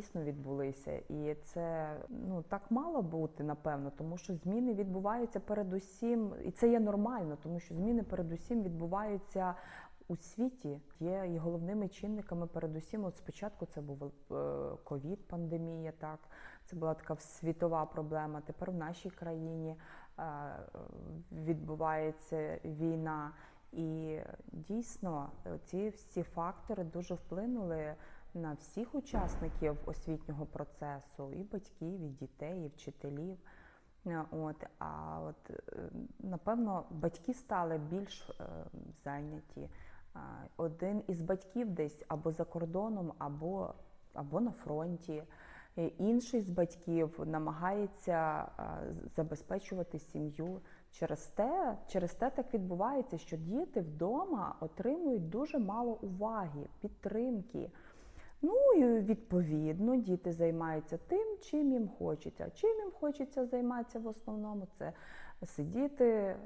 дійсно відбулися, і це ну так мало бути, напевно, тому що зміни відбуваються передусім, і це є нормально, тому що зміни передусім відбуваються. У світі є і головними чинниками, передусім, от спочатку це був е, ковід, пандемія, так це була така світова проблема. Тепер в нашій країні е, відбувається війна, і дійсно ці всі фактори дуже вплинули на всіх учасників освітнього процесу, і батьків, і дітей, і вчителів. Е, От, а от е, напевно батьки стали більш е, зайняті. Один із батьків десь або за кордоном, або, або на фронті. Інший з батьків намагається забезпечувати сім'ю. Через те, через те так відбувається, що діти вдома отримують дуже мало уваги, підтримки. Ну і відповідно діти займаються тим, чим їм хочеться. Чим їм хочеться займатися в основному, це сидіти, е,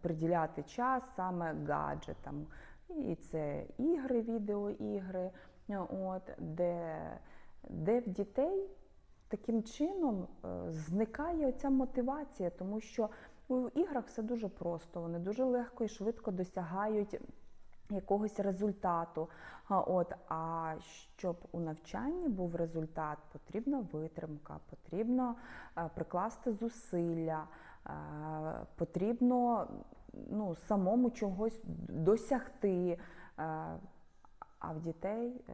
приділяти час саме гаджетам. І це ігри, відеоігри, е, от, де, де в дітей таким чином е, зникає оця мотивація, тому що в іграх все дуже просто, вони дуже легко і швидко досягають якогось результату. От, а щоб у навчанні був результат, потрібна витримка, потрібно е, прикласти зусилля, е, потрібно ну, самому чогось досягти. Е, А в дітей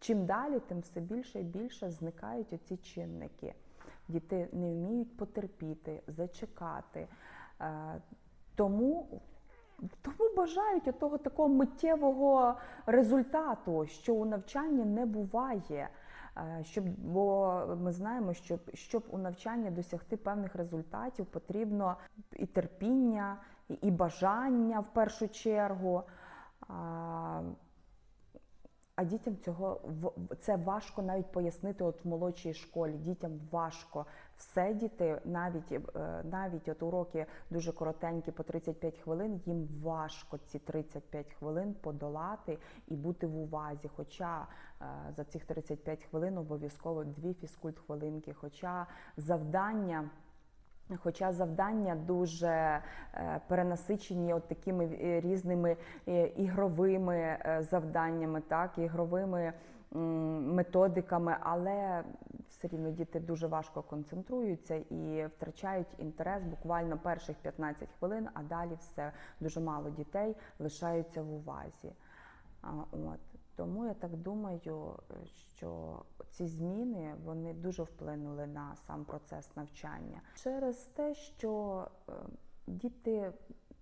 чим далі, тим все більше і більше зникають оці чинники. Діти не вміють потерпіти, зачекати. Тому тому бажають отого такого миттєвого результату, що у навчанні не буває. Е, Щоб, бо ми знаємо, що щоб у навчанні досягти певних результатів, потрібно і терпіння, і, і бажання в першу чергу. А, дітям цього це важко навіть пояснити от в молодшій школі. Дітям важко все діти, навіть е, навіть от уроки дуже коротенькі по 35 хвилин. Їм важко ці 35 хвилин подолати і бути в увазі. Хоча е, за цих 35 хвилин обов'язково дві фізкульт хвилинки, хоча завдання. Хоча завдання дуже е, перенасичені от такими е, різними е, ігровими завданнями, так, ігровими методиками, але все рівно діти дуже важко концентруються і втрачають інтерес буквально перших 15 хвилин, а далі все дуже мало дітей лишаються в увазі. От. Тому я так думаю, що ці зміни вони дуже вплинули на сам процес навчання через те, що е, діти.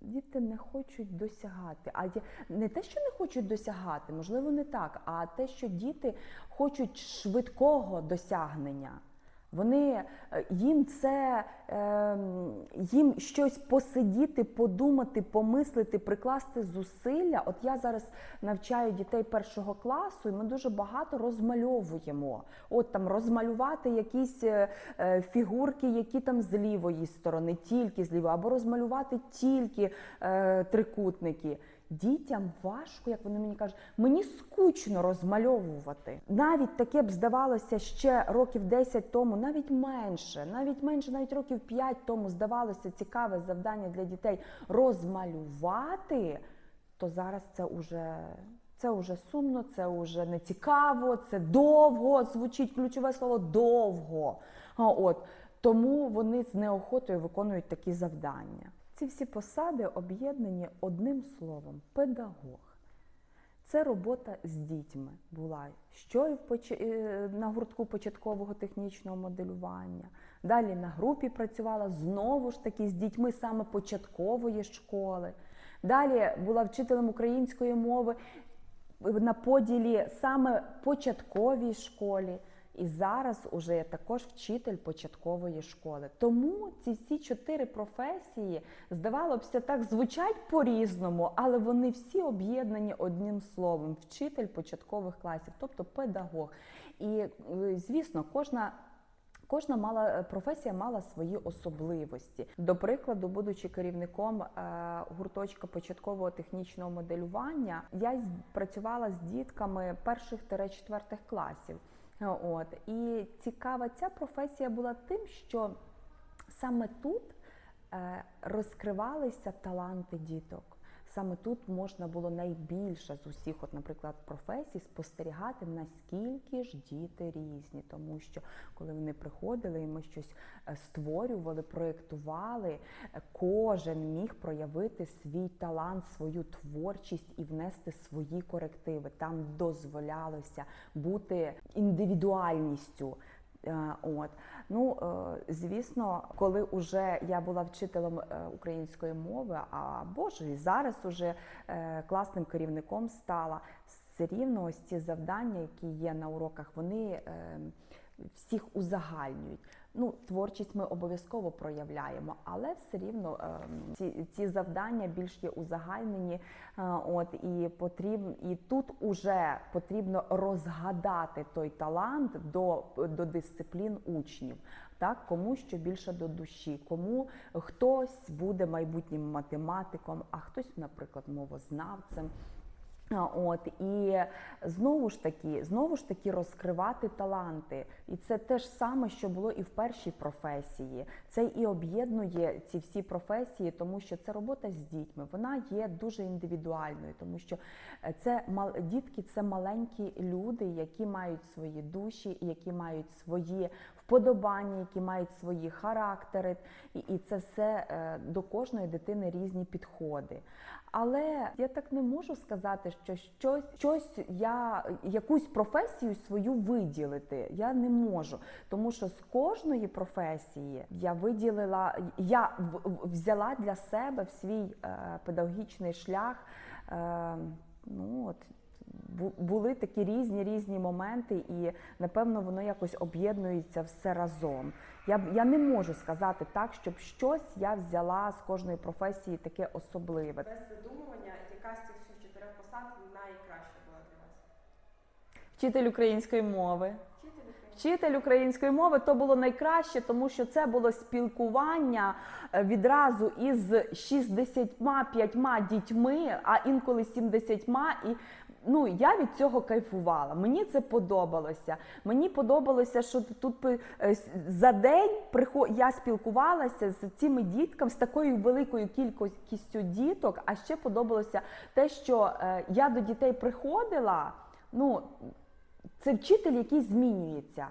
Діти не хочуть досягати, а не те, що не хочуть досягати, можливо, не так, а те, що діти хочуть швидкого досягнення. Вони е, їм це е, їм щось посидіти, подумати, помислити, прикласти зусилля. От я зараз навчаю дітей першого класу, і ми дуже багато розмальовуємо. От там розмалювати якісь е, е, фігурки, які там з лівої сторони, тільки з лівої, або розмалювати тільки трикутники. Дітям важко, як вони мені кажуть, мені скучно розмальовувати. Навіть таке б здавалося ще років 10 тому, навіть менше, навіть менше, навіть років 5 тому здавалося цікаве завдання для дітей розмалювати, то зараз це уже. Це вже сумно, це вже не цікаво, це довго звучить ключове слово довго. А, От тому вони з неохотою виконують такі завдання. Ці всі посади об'єднані одним словом педагог. Це робота з дітьми була що і в поч... е, на гуртку початкового технічного моделювання. Далі на групі працювала знову ж таки з дітьми саме початкової школи. Далі була вчителем української мови на поділі саме початковій школі. І зараз уже я також вчитель початкової школи. Тому ці всі чотири професії, здавалося так звучать по-різному, але вони всі об'єднані одним словом вчитель початкових класів, тобто педагог. І е, звісно, кожна. Кожна мала професія мала свої особливості. До прикладу, будучи керівником е, гурточка початкового технічного моделювання, я працювала з дітками перших четвертих класів. От і цікава ця професія була тим, що саме тут е, розкривалися таланти діток. Саме тут можна було найбільше з усіх, от, наприклад, професій, спостерігати, наскільки ж діти різні, тому що коли вони приходили і ми щось е, створювали, проєктували, е, кожен міг проявити свій талант, свою творчість і внести свої корективи. Там дозволялося бути індивідуальністю. Е, От. Ну е, звісно, коли вже я була вчителем е, української мови, або ж і зараз уже класним керівником стала, все рівно ось ці завдання, які є на уроках, вони е, всіх узагальнюють. Ну, творчість ми обов'язково проявляємо, але все рівно е, ці, ці завдання більш є узагальнені. Е, от і потрібно, і тут уже потрібно розгадати той талант до, до дисциплін учнів. Так, кому що більше до душі, кому хтось буде майбутнім математиком, а хтось, наприклад, мовознавцем. От і знову ж таки, знову ж таки розкривати таланти, і це те ж саме, що було і в першій професії. Це і об'єднує ці всі професії, тому що це робота з дітьми. Вона є дуже індивідуальною, тому що е, це дітки, це маленькі люди, які мають свої душі, які мають свої вподобання, які мають свої характери, і, це все е, до кожної дитини різні підходи. Але я так не можу сказати, що щось, щось я якусь професію свою виділити. Я не можу, тому що з кожної професії я виділила, я взяла для себе в свій е, педагогічний шлях. Е, ну от були такі різні різні моменти, і напевно воно якось об'єднується все разом. Я б- я не можу сказати так, щоб щось я взяла з кожної професії таке особливе. Без задумування, яка з цих всіх чотирьох посад найкраща була для вас? Вчитель української мови. Вчитель Вчитель української мови то було найкраще, тому що це було спілкування е, відразу із 65 дітьми, а інколи 70 і. Ну, я від цього кайфувала. Мені це подобалося. Мені подобалося, що тут е, за день я спілкувалася з цими дітками, з такою великою кількістю діток. А ще подобалося те, що е, я до дітей приходила. Ну, це вчитель, який змінюється.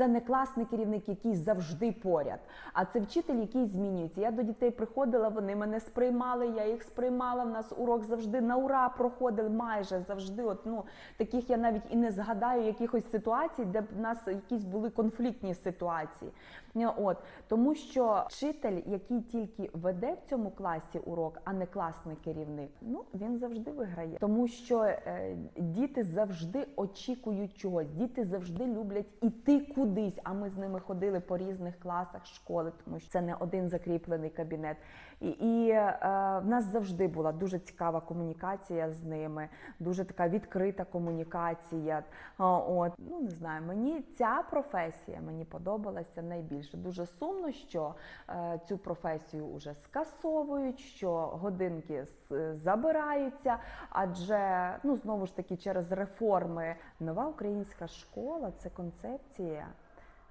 Це не класний керівник, який завжди поряд, а це вчитель, який змінюється. Я до дітей приходила, вони мене сприймали, я їх сприймала. В нас урок завжди на ура проходили, майже завжди. От ну таких я навіть і не згадаю якихось ситуацій, де б в нас якісь були конфліктні ситуації. От тому, що вчитель, який тільки веде в цьому класі урок, а не класний керівник, ну він завжди виграє, тому що е, діти завжди очікують чогось, діти завжди люблять іти кудись. А ми з ними ходили по різних класах школи, тому що це не один закріплений кабінет. І, е, в нас завжди була дуже цікава комунікація з ними, дуже така відкрита комунікація. От ну не знаю, мені ця професія мені подобалася найбільше. Дуже сумно, що е, цю професію вже скасовують, що годинки з- забираються, адже ну знову ж таки через реформи нова українська школа це концепція,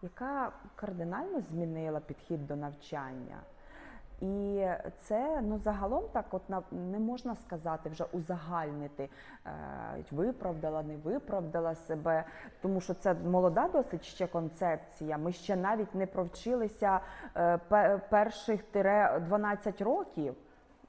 яка кардинально змінила підхід до навчання. І це ну загалом так, от на не можна сказати вже узагальнити, е, виправдала, не виправдала себе, тому що це молода досить ще концепція. Ми ще навіть не провчилися е, перших тире 12 років.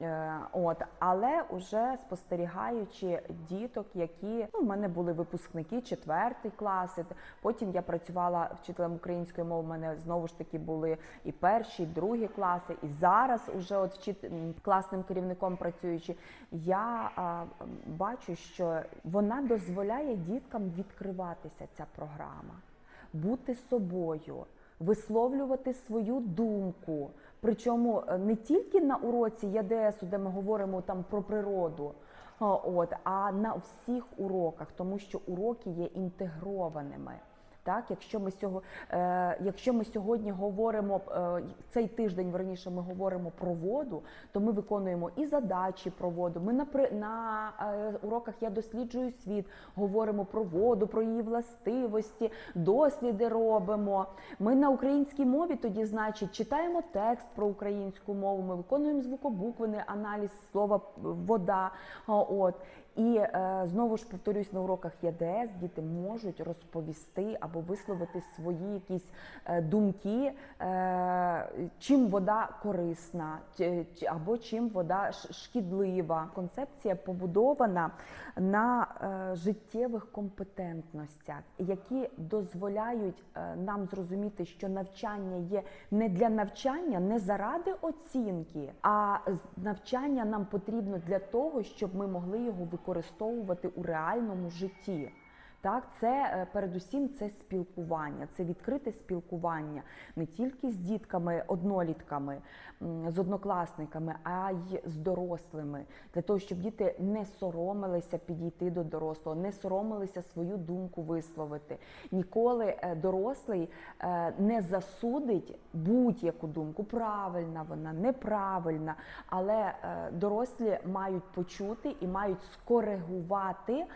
Е, От, але уже спостерігаючи діток, які ну, в мене були випускники четвертий класи. Потім я працювала вчителем української мови. У мене знову ж таки були і перші, і другі класи. І зараз, уже от вчит... класним керівником працюючи, я а, бачу, що вона дозволяє діткам відкриватися ця програма, бути собою висловлювати свою думку. Причому е, не тільки на уроці ЄДСу, де ми говоримо там про природу, от, а на всіх уроках, тому що уроки є інтегрованими. Так, якщо ми сього, е, якщо ми сьогодні говоримо е, цей тиждень, верніше, ми говоримо про воду, то ми виконуємо і задачі про воду. Ми на на е, уроках я досліджую світ, говоримо про воду, про її властивості, досліди робимо. Ми на українській мові тоді, значить, читаємо текст про українську мову. Ми виконуємо звукобуквений аналіз слова вода. От і е, знову ж повторюсь, на уроках ЄДС діти можуть розповісти або висловити свої якісь е, думки, е, чим вода корисна, або чим вода шкідлива. Концепція побудована на життєвих компетентностях, які дозволяють нам зрозуміти, що навчання є не для навчання, не заради оцінки, а навчання нам потрібно для того, щоб ми могли його використовувати у реальному житті. Так, це е, передусім це спілкування, це відкрите спілкування не тільки з дітками, однолітками, з однокласниками, а й з дорослими, для того, щоб діти не соромилися підійти до дорослого, не соромилися свою думку висловити. Ніколи е, дорослий е, не засудить будь-яку думку, правильна вона, неправильна, але дорослі мають почути і мають скоригувати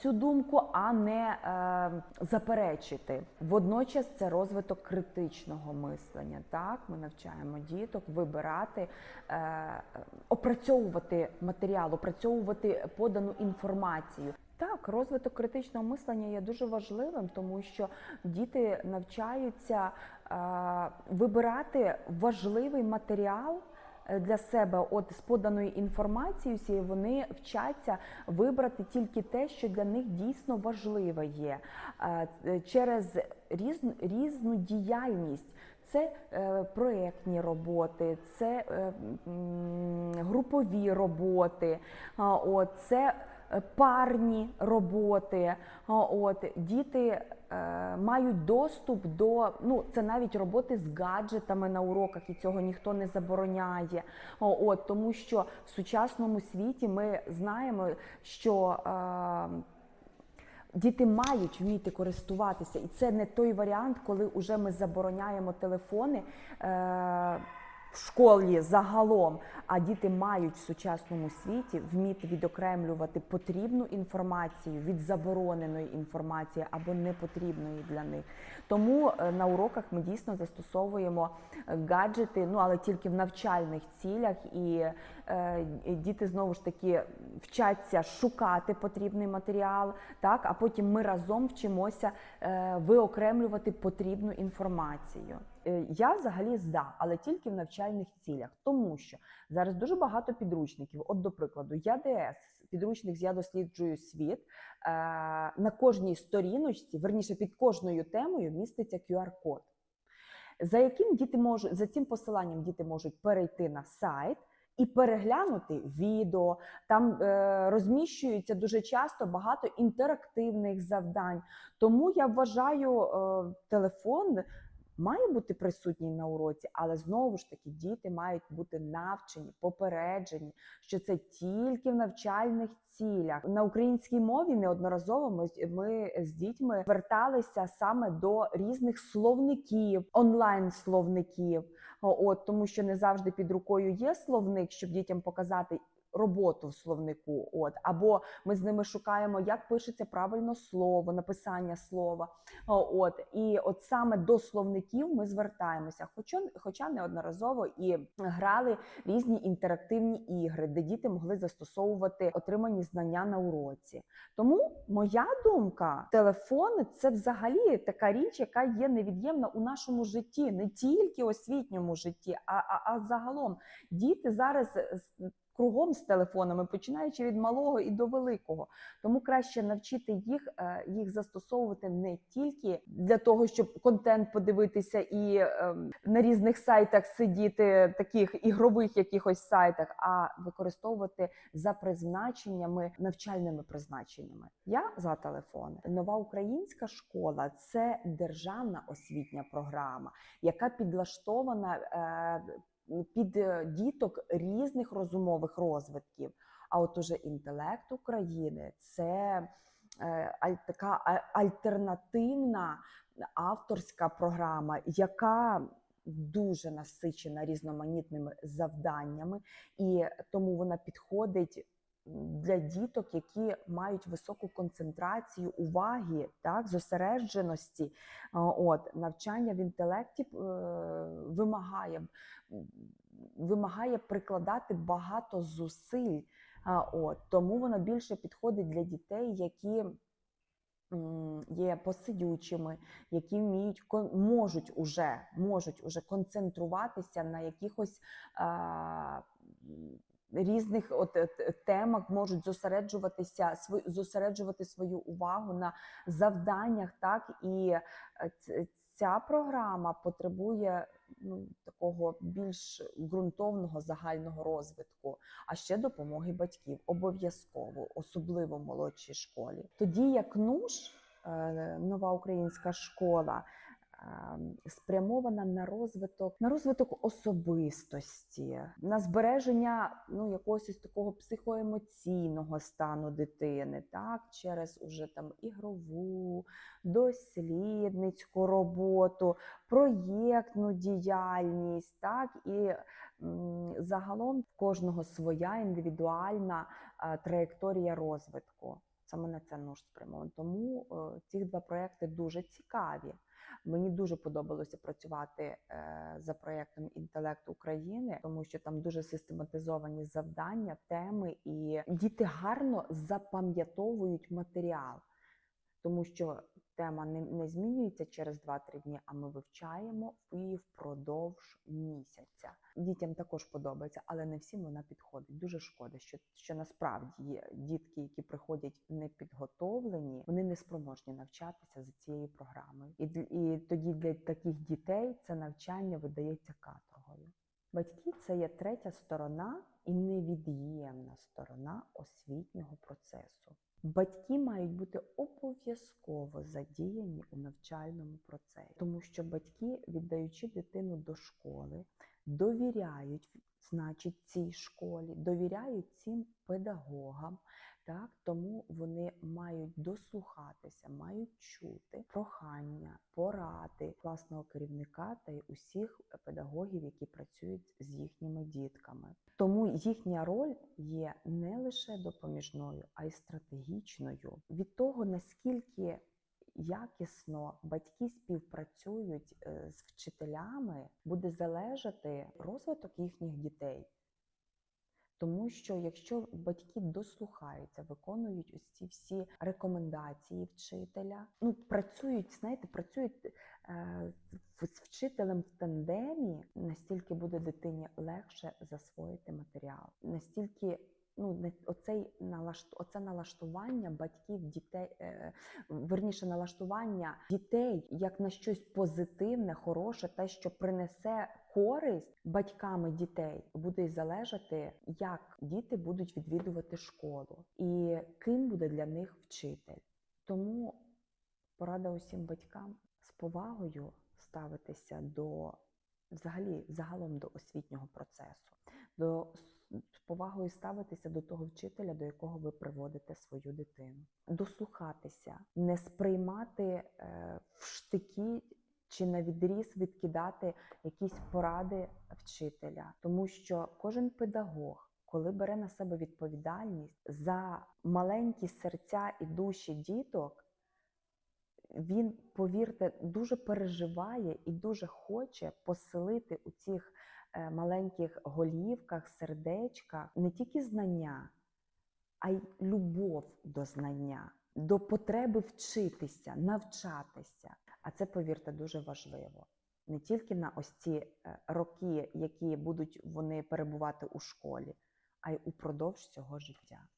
цю думку, а не е, заперечити. Водночас це розвиток критичного мислення. Так, ми навчаємо діток вибирати, е, опрацьовувати матеріал, опрацьовувати подану інформацію. Так, розвиток критичного мислення є дуже важливим, тому що діти навчаються е, вибирати важливий матеріал для себе. От з поданої інформації всієї вони вчаться вибрати тільки те, що для них дійсно важливе є Е, е, через різну, різну діяльність. Це е, проєктні роботи, це е, групові роботи, а, от, це е, парні роботи. От, діти е, мають доступ до ну, це навіть роботи з гаджетами на уроках, і цього ніхто не забороняє. От, тому що в сучасному світі ми знаємо, що. Е, Діти мають вміти користуватися, і це не той варіант, коли вже ми забороняємо телефони е, в школі загалом. А діти мають в сучасному світі вміти відокремлювати потрібну інформацію від забороненої інформації або непотрібної для них. Тому е, на уроках ми дійсно застосовуємо е, гаджети, ну але тільки в навчальних цілях, і е, діти знову ж таки вчаться шукати потрібний матеріал, так а потім ми разом вчимося е, виокремлювати потрібну інформацію. Е, Я взагалі за, але тільки в навчальних цілях, тому що зараз дуже багато підручників. От, до прикладу, я ДС, підручник з я досліджую світ. е, На кожній сторіночці, верніше під кожною темою, міститься QR-код, за яким діти можуть за цим посиланням діти можуть перейти на сайт. І переглянути відео, там е, розміщується дуже часто багато інтерактивних завдань. Тому я вважаю, е, телефон має бути присутній на уроці, але знову ж таки діти мають бути навчені, попереджені, що це тільки в навчальних цілях. На українській мові неодноразово ми, ми з дітьми зверталися саме до різних словників, онлайн-словників. От тому, що не завжди під рукою є словник, щоб дітям показати. Роботу в словнику, от або ми з ними шукаємо, як пишеться правильно слово, написання слова. От і от саме до словників ми звертаємося. Хоча, хоча неодноразово і грали різні інтерактивні ігри, де діти могли застосовувати отримані знання на уроці. Тому моя думка, телефон це взагалі така річ, яка є невід'ємна у нашому житті, не тільки освітньому житті, а, а, а загалом діти зараз кругом з телефонами, починаючи від малого і до великого. Тому краще навчити їх, е, їх застосовувати не тільки для того, щоб контент подивитися і ем, на різних сайтах сидіти, таких ігрових якихось сайтах, а використовувати за призначеннями, навчальними призначеннями. Я за телефони. Нова українська школа це державна освітня програма, яка підлаштована. Е, під е, діток різних розумових розвитків. А от уже інтелект України це е, така альтернативна авторська програма, яка дуже насичена різноманітними завданнями, і тому вона підходить для діток, які мають високу концентрацію уваги, так, зосередженості. От навчання в інтелекті е, вимагає, вимагає прикладати багато зусиль. От тому вона більше підходить для дітей, які є посидючими, які вміють можуть уже, можуть уже концентруватися на якихось а, різних от, е, темах, можуть зосереджуватися зосереджувати свою увагу на завданнях, так і е, ця програма потребує ну, такого більш ґрунтовного загального розвитку, а ще допомоги батьків обов'язково, особливо в молодшій школі. Тоді як НУШ, е, нова українська школа. Ем, Спрямована на розвиток, на розвиток особистості, на збереження ну якогось ось такого психоемоційного стану дитини, так через уже там ігрову, дослідницьку роботу, проєктну діяльність, так і м, загалом кожного своя індивідуальна е, траєкторія розвитку. Саме на це нуж спрямований. Тому е, ці два проекти дуже цікаві. Мені дуже подобалося працювати е, за проєктом Інтелект України, тому що там дуже систематизовані завдання, теми, і діти гарно запам'ятовують матеріал, тому що тема не, не змінюється через 2-3 дні, а ми вивчаємо і впродовж місяця. Дітям також подобається, але не всім вона підходить. Дуже шкода, що, що насправді є дітки, які приходять непідготовлені, вони не спроможні навчатися за цією програмою. І, і тоді для таких дітей це навчання видається каторгою. Батьки це є третя сторона і невід'ємна сторона освітнього процесу. Батьки мають бути обов'язково задіяні у навчальному процесі, тому що батьки, віддаючи дитину до школи, довіряють, значить, цій школі, довіряють цим педагогам. Так, тому вони мають дослухатися, мають чути прохання, поради класного керівника та й усіх педагогів, які працюють з їхніми дітками. Тому їхня роль є не лише допоміжною, а й стратегічною. Від того наскільки якісно батьки співпрацюють е, з вчителями, буде залежати розвиток їхніх дітей. Тому що якщо батьки дослухаються, виконують ось ці всі рекомендації вчителя, ну працюють, знаєте, працюють е, з вчителем в тандемі, настільки буде дитині легше засвоїти матеріал, настільки. Ну, оцей налашт... оце налаштування батьків, дітей, е, верніше налаштування дітей як на щось позитивне, хороше, те, що принесе користь батьками дітей, буде залежати, як діти будуть відвідувати школу і ким буде для них вчитель. Тому порада усім батькам з повагою ставитися до взагалі загалом до освітнього процесу, до з повагою ставитися до того вчителя, до якого ви приводите свою дитину, дослухатися, не сприймати е, в штики чи на відріз відкидати якісь поради вчителя, тому що кожен педагог. Коли бере на себе відповідальність за маленькі серця і душі діток, він, повірте, дуже переживає і дуже хоче поселити у цих маленьких голівках, сердечках не тільки знання, а й любов до знання, до потреби вчитися, навчатися. А це, повірте, дуже важливо. Не тільки на ось ці е, роки, які будуть вони перебувати у школі, а й упродовж цього життя.